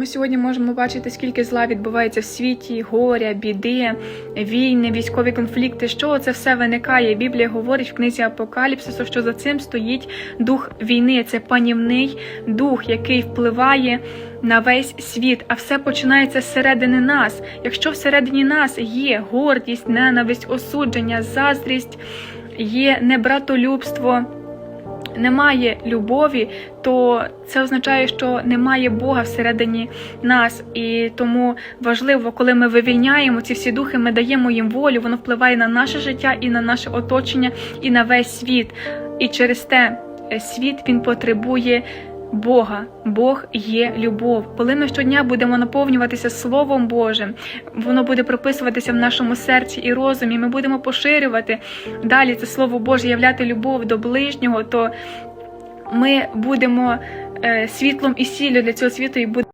Ми сьогодні можемо бачити, скільки зла відбувається в світі, горя, біди, війни, військові конфлікти. Що це все виникає? Біблія говорить в книзі Апокаліпсису, що за цим стоїть дух війни. Це панівний дух, який впливає на весь світ. А все починається зсередини нас. Якщо всередині нас є гордість, ненависть, осудження, заздрість, є небратолюбство немає любові, то це означає, що немає Бога всередині нас. І тому важливо, коли ми вивільняємо ці всі духи, ми даємо їм волю, воно впливає на наше життя і на наше оточення, і на весь світ. І через те е, світ він потребує. Бога, Бог є любов. Коли ми щодня будемо наповнюватися Словом Божим, воно буде прописуватися в нашому серці і розумі. Ми будемо поширювати далі це Слово Боже, являти любов до ближнього, то ми будемо е, світлом і сіллю для цього світу і будемо.